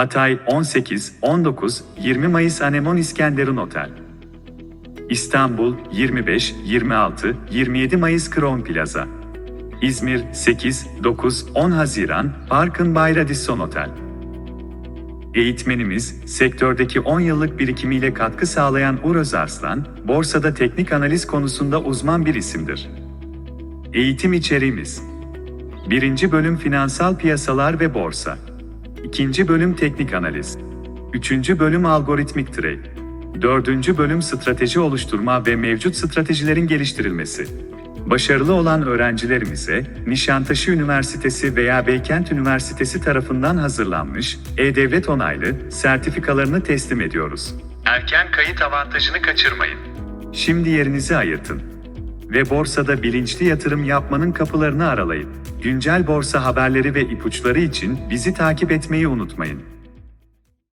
Hatay 18, 19, 20 Mayıs Anemon İskenderun Otel. İstanbul 25, 26, 27 Mayıs Crown Plaza. İzmir 8, 9, 10 Haziran Parkın Bay Radisson Otel. Eğitmenimiz, sektördeki 10 yıllık birikimiyle katkı sağlayan Uğur Özarslan, borsada teknik analiz konusunda uzman bir isimdir. Eğitim içeriğimiz 1. bölüm Finansal Piyasalar ve Borsa 2. bölüm Teknik Analiz 3. bölüm Algoritmik Trade 4. bölüm Strateji oluşturma ve mevcut stratejilerin geliştirilmesi Başarılı olan öğrencilerimize Nişantaşı Üniversitesi veya Beykent Üniversitesi tarafından hazırlanmış E-Devlet onaylı sertifikalarını teslim ediyoruz. Erken kayıt avantajını kaçırmayın. Şimdi yerinizi ayırtın ve borsada bilinçli yatırım yapmanın kapılarını aralayın. Güncel borsa haberleri ve ipuçları için bizi takip etmeyi unutmayın.